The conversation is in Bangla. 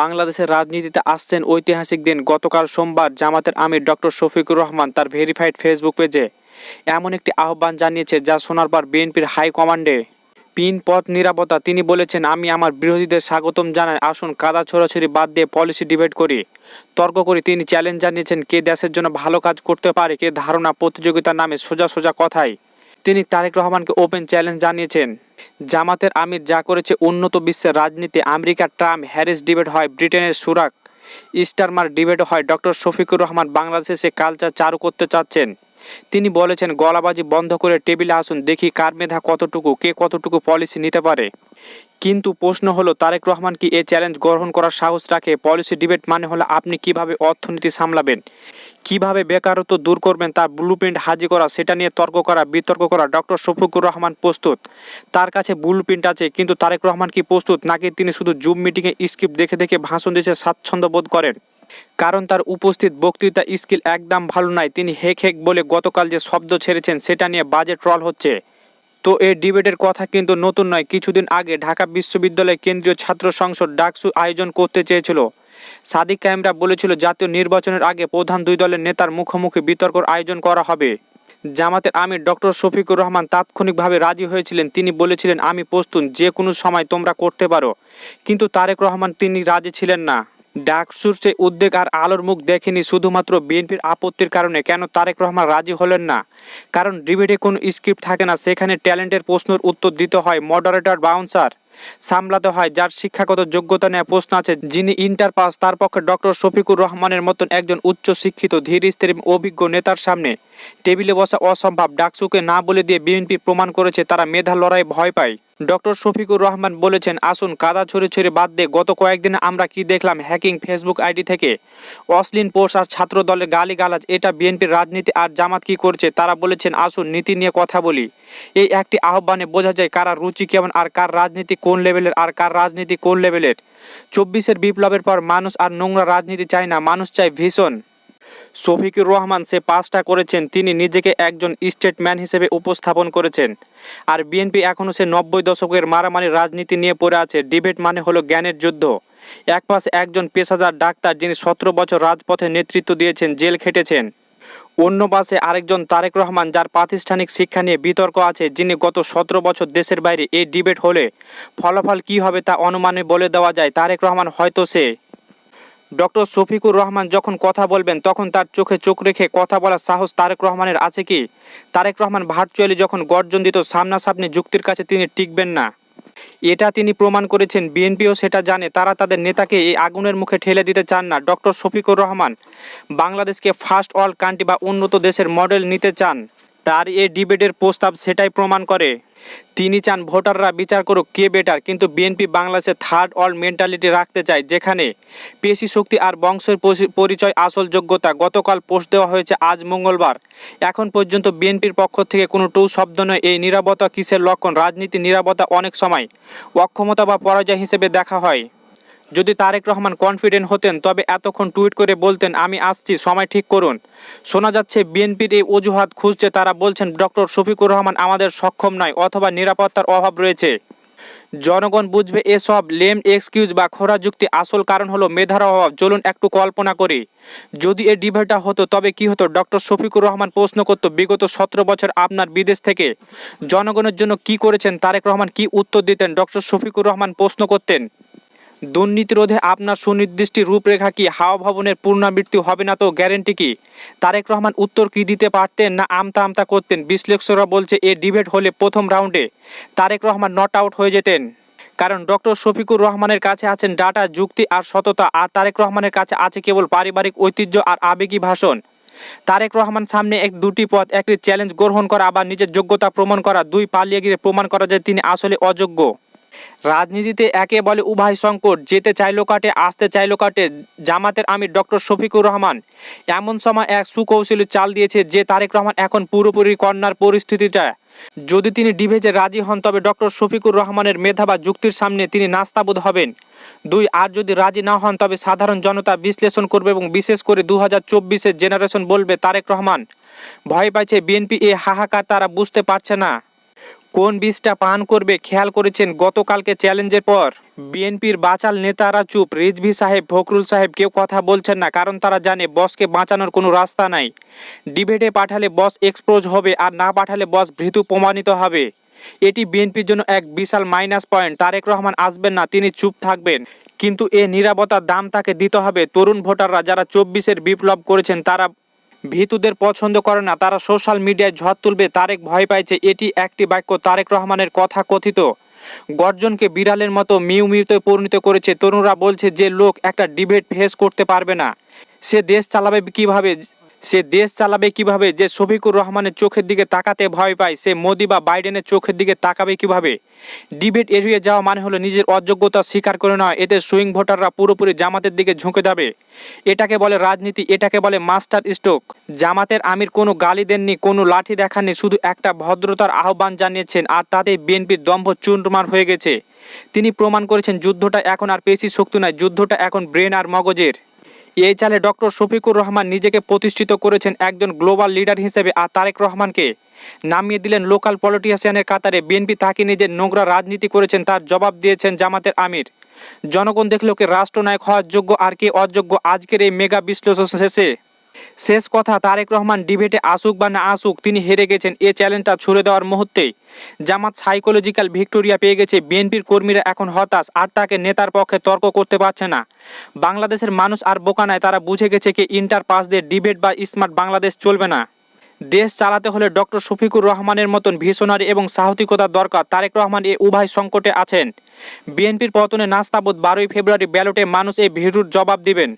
বাংলাদেশের রাজনীতিতে আসছেন ঐতিহাসিক দিন। গতকাল সোমবার জামাতের আমির ডক্টর শফিকুর রহমান তার ভেরিফাইড ফেসবুক পেজে এমন একটি আহ্বান জানিয়েছে যা শোনার পর বিএনপির হাই কমান্ডে পিন পথ নিরাপত্তা। তিনি বলেছেন, আমি আমার বিরোধীদের স্বাগতম জানাই। আসুন, কাদা ছোড়াছড়ি বাদ দিয়ে পলিসি ডিবেট করি। তর্ক করি। তিনি চ্যালেঞ্জ জানিয়েছেন, কে দেশের জন্য ভালো কাজ করতে পারে, কে ধারণা প্রতিযোগিতার নামে সোজা সোজা কথাই তিনি তারেক রহমানকে ওপেন চ্যালেঞ্জ জানিয়েছেন। জামাতের আমির যা করেছে উন্নত বিশ্বের রাজনীতি, আমেরিকা ট্রাম্প, হ্যারিস ডিবেট হয় ব্রিটেনের সুরাক, ইস্টারমার ডিবেট হয় ডক্টর শফিকুর রহমান, বাংলাদেশে সে কালচার চারু করতে চাচ্ছেন। তিনি বলেছেন, গলাবাজি বন্ধ করে টেবিলে আসুন, দেখি কার মেধা কতটুকু, কে কতটুকু পলিসি নিতে পারে। কিন্তু প্রশ্ন হলো, তারেক রহমান কি এ চ্যালেঞ্জ গ্রহণ করার সাহস রাখে? পলিসি ডিবেট মানে হলো আপনি কীভাবে অর্থনীতি সামলাবেন? কীভাবে বেকারত্ব দূর করবেন? তার ব্লুপ্রিন্ট হাজির করা, সেটা নিয়ে তর্ক করা, বিতর্ক করা, ডক্টর শফিকুর রহমান প্রস্তুত। তার কাছে ব্লুপ্রিন্ট আছে, কিন্তু তারেক রহমান কি প্রস্তুত? নাকি তিনি শুধু জুম মিটিংয়ে স্ক্রিপ্ট দেখে দেখে ভাষণ দিতে স্বাচ্ছন্দ্য বোধ করেন? কারণ তার উপস্থিত বক্তৃতা স্কিল একদম ভালো নয় তিনি হেক হেক বলে গতকাল যে শব্দ ছেড়েছেন, সেটা নিয়ে বাজে ট্রল হচ্ছে। তো এই ডিবেটের কথা কিন্তু নতুন নয়। কিছুদিন আগে ঢাকা বিশ্ববিদ্যালয় কেন্দ্রীয় ছাত্র সংসদ ডাকসু আয়োজন করতে চেয়েছিল। সাদিক কায়েমরা বলেছিল, জাতীয় নির্বাচনের আগে প্রধান দুই দলের নেতার মুখোমুখি বিতর্কর আয়োজন করা হবে। জামাতের আমির ডক্টর শফিকুর রহমান তাৎক্ষণিকভাবে রাজি হয়েছিলেন। তিনি বলেছিলেন, আমি প্রস্তুত, যে কোনো সময় তোমরা করতে পারো। কিন্তু তারেক রহমান, তিনি রাজি ছিলেন না। ডাকসুর সে উদ্বেগ আর আলোর মুখ দেখেনি শুধুমাত্র বিএনপির আপত্তির কারণে। কেন তারেক রহমান রাজি হলেন না? কারণ ডিবেটে কোনো স্ক্রিপ্ট থাকে না, সেখানে ট্যালেন্টের প্রশ্নের উত্তর দিতে হয় মডারেটর বাউন্সার সামলাতে হয়, যার শিক্ষাগত যোগ্যতা নেওয়া প্রশ্ন আছে, যিনি ইন্টার পাস, তার পক্ষে ডক্টর শফিকুর রহমানের মতন একজন উচ্চ শিক্ষিত ধীর স্থির অভিজ্ঞ নেতার সামনে। টেবিলে বসা অসম্ভব ডাকসুকে না বলে দিয়ে বিএনপি প্রমাণ করেছে তারা মেধা লড়াই ভয় পায়। ডক্টর শফিকুর রহমান বলেছেন, আসুন কাদা ছড়ে ছড়ে বাদ দিয়ে গত কয়েকদিনে আমরা কি দেখলাম হ্যাকিং ফেসবুক আইডি থেকে? অশ্লীল পোস্ট আর ছাত্র দলের গালিগালাজ, এটা বিএনপির রাজনীতি আর জামাত কি করছে? তারা বলেছেন, আসুন নীতি নিয়ে কথা বলি। এই একটি আহ্বানে বোঝা যায় কারা রুচি কেমন আর কার রাজনীতি কোন লেভেলের আর কার রাজনীতি কোন লেভেলের। চব্বিশের বিপ্লবের পর মানুষ আর নোংরা রাজনীতি চায় না, মানুষ চায় ভীষণ শফিকুর রহমান সে পাসটা করেছেন, তিনি নিজেকে একজন স্টেটম্যান হিসেবে উপস্থাপন করেছেন। আর বিএনপি এখনও সে নব্বই দশকের মারামারি রাজনীতি নিয়ে পড়ে আছে, ডিবেট মানে হলো জ্ঞানের যুদ্ধ। এক পাশে একজন পেশাদার ডাক্তার যিনি সতেরো বছর রাজপথে নেতৃত্ব দিয়েছেন, জেল খেটেছেন। অন্য পাশে আরেকজন তারেক রহমান, যার প্রাতিষ্ঠানিক শিক্ষা নিয়ে বিতর্ক আছে, যিনি গত সতেরো বছর দেশের বাইরে এই ডিবেট হলে ফলাফল কী হবে তা অনুমানে বলে দেওয়া যায়। তারেক রহমান হয়তো সে ডক্টর শফিকুর রহমান যখন কথা বলবেন, তখন তার চোখে চোখ রেখে কথা বলার সাহস তারেক রহমানের আছে কি? তারেক রহমান ভার্চুয়ালি যখন গর্জন দিত সামনাসামনি যুক্তির কাছে তিনি টিকবেন না। এটা তিনি প্রমাণ করেছেন, বিএনপিও সেটা জানে, তারা তাদের নেতাকে এই আগুনের মুখে ঠেলে দিতে চান না। ডক্টর শফিকুর রহমান বাংলাদেশকে ফার্স্ট ওয়ার্ল্ড কান্ট্রি বা উন্নত দেশের মডেল নিতে চান। তার এই ডিবেটের প্রস্তাব সেটাই প্রমাণ করে। তিনি চান ভোটাররা বিচার করুক কে বেটার, কিন্তু বিএনপি বাংলাদেশে থার্ড ওয়ার্ল্ড মেন্টালিটি রাখতে চায়, যেখানে পেশি শক্তি আর বংশের পরিচয় আসল যোগ্যতা গতকাল পোস্ট দেওয়া হয়েছে আজ মঙ্গলবার। এখন পর্যন্ত বিএনপির পক্ষ থেকে কোনো টু শব্দ নয়, এই নিরাপত্তা কিসের লক্ষণ? রাজনীতি নিরাপত্তা অনেক সময় অক্ষমতা বা পরাজয় হিসেবে দেখা হয়। যদি তারেক রহমান কনফিডেন্ট হতেন, তবে এতক্ষণ টুইট করে বলতেন, আমি আসছি, সময় ঠিক করুন। শোনা যাচ্ছে, বিএনপির এই অজুহাত খুঁজছে তারা বলছেন, ডক্টর শফিকুর রহমান আমাদের সক্ষম নয়, অথবা নিরাপত্তার অভাব রয়েছে। জনগণ বুঝবে, এসব লেম এক্সকিউজ বা খোরা যুক্তি আসল কারণ হলো মেধার অভাব। চলুন একটু কল্পনা করি। যদি এ ডিবেটটা হতো, তবে কি হতো? ডক্টর শফিকুর রহমান প্রশ্ন করতো, বিগত সতেরো বছর আপনার বিদেশ থেকে জনগণের জন্য কি করেছেন? তারেক রহমান কি উত্তর দিতেন? ডক্টর শফিকুর রহমান প্রশ্ন করতেন দুর্নীতি রোধে আপনার সুনির্দিষ্ট রূপরেখা কি হাওয়া ভবনের পুনরাবৃত্তি হবে না তো গ্যারেন্টি কি? তারেক রহমান উত্তর কি দিতে পারতেন না আমতা আমতা করতেন? বিশ্লেষকরা বলছে এ ডিবেট হলে প্রথম রাউন্ডে তারেক রহমান নট আউট হয়ে যেতেন। কারণ ডক্টর শফিকুর রহমানের কাছে আছেন ডাটা, যুক্তি আর সততা, আর তারেক রহমানের কাছে আছে কেবল পারিবারিক ঐতিহ্য আর আবেগী ভাষণ। তারেক রহমান সামনে এক দুটি পথ, একটি চ্যালেঞ্জ গ্রহণ করা, আবার নিজের যোগ্যতা প্রমাণ করা, দুই পালিয়ে গিয়ে প্রমাণ করা যে তিনি আসলে অযোগ্য। রাজনীতিতে একে বলে উভয় সংকট, যেতে চাইলো কাটে, আসতে চাইলো কাটে, জামাতের আমির ডক্টর শফিকুর রহমান। এমন সময় এক সুকৌশলী চাল দিয়েছে যে তারেক রহমান এখন পুরোপুরি কন্যার পরিস্থিতিটা। যদি তিনি ডিভেজে রাজি হন, তবে ডক্টর শফিকুর রহমানের মেধা বা যুক্তির সামনে তিনি নাস্তাবোধ হবেন। দুই, আর যদি রাজি না হন, তবে সাধারণ জনতা বিশ্লেষণ করবে এবং বিশেষ করে দু হাজার চব্বিশের জেনারেশন বলবে তারেক রহমান। ভয় পাইছে বিএনপি, এ হাহাকার তারা বুঝতে পারছে না। কোন বীজটা পান করবে খেয়াল করেছেন? গতকালকে চ্যালেঞ্জের পর বিএনপির বাচাল নেতারা চুপ। রিজভি সাহেব, ফখরুল সাহেব কেউ কথা বলছেন না, কারণ তারা জানে বসকে বাঁচানোর কোনো রাস্তা নাই। ডিবেটে পাঠালে বস এক্সপোজ হবে আর না পাঠালে বস ভৃতু প্রমাণিত হবে। এটি বিএনপির জন্য এক বিশাল মাইনাস পয়েন্ট। তারেক রহমান আসবেন না, তিনি চুপ থাকবেন। কিন্তু এ নিরাপত্তার দাম তাকে দিতে হবে। তরুণ ভোটাররা যারা চব্বিশের বিপ্লব করেছেন, তারা ভীতুদের পছন্দ করে না, তারা সোশ্যাল মিডিয়ায় ঝড় তুলবে, তারেক ভয় পাইছে, এটি একটি বাক্য তারেক রহমানের কথা কথিত। গর্জনকে বিড়ালের মতো মিউ মিউতে পরিণত করেছে, তরুণরা বলছে যে লোক একটা ডিবেট ফেস করতে পারবে না। সে দেশ চালাবে কীভাবে? সে দেশ চালাবে কীভাবে? যে শফিকুর রহমানের চোখের দিকে তাকাতে ভয় পায়, সে মোদি বা বাইডেনের চোখের দিকে তাকাবে কীভাবে? ডিবেট এড়িয়ে যাওয়া মানে হলো নিজের অযোগ্যতা স্বীকার করে নেওয়া, এতে সুইং ভোটাররা পুরোপুরি জামাতের দিকে ঝুঁকে যাবে। এটাকে বলে রাজনীতি, এটাকে বলে মাস্টার স্ট্রোক। জামাতের আমির কোনো গালি দেননি, কোনো লাঠি দেখাননি, শুধু একটা ভদ্রতার আহ্বান জানিয়েছেন, আর তাতে বিএনপির দম্ভ চুনমার হয়ে গেছে। তিনি প্রমাণ করেছেন, যুদ্ধটা এখন আর পেশি শক্তি নয়, যুদ্ধটা এখন ব্রেন আর মগজের। এই চালে ডক্টর শফিকুর রহমান নিজেকে প্রতিষ্ঠিত করেছেন একজন গ্লোবাল লিডার হিসেবে আর তারেক রহমানকে। নামিয়ে দিলেন লোকাল পলিটিশিয়ানের কাতারে। বিএনপি তাকে নিজের নোংরা রাজনীতি করেছেন, তার জবাব দিয়েছেন জামাতের আমির। জনগণ দেখল কে রাষ্ট্রনায়ক হওয়ার যোগ্য আর কে অযোগ্য। আজকের এই মেগা বিশ্লেষণ শেষে শেষ কথা, তারেক রহমান ডিবেটে আসুক বা না আসুক, তিনি হেরে গেছেন। এ চ্যালেঞ্জটা ছুড়ে দেওয়ার মুহূর্তে জামাত সাইকোলজিক্যাল ভিক্টোরিয়া পেয়ে গেছে। বিএনপির কর্মীরা এখন হতাশ, আর তাকে নেতার পক্ষে তর্ক করতে পারছে না। বাংলাদেশের মানুষ আর বোকা নয়, তারা বুঝে গেছে কি ইন্টার পাস দিয়ে ডিবেট বা স্মার্ট বাংলাদেশ চলবে না। দেশ চালাতে হলে ডক্টর শফিকুর রহমানের মতন ভীষণারি এবং সাহসিকতার দরকার। তারেক রহমান এ উভয় সংকটে আছেন। বিএনপির পতনে নাস্তাবোধ বারোই ফেব্রুয়ারি ব্যালটে মানুষ এই ভিড়ুর জবাব দিবেন।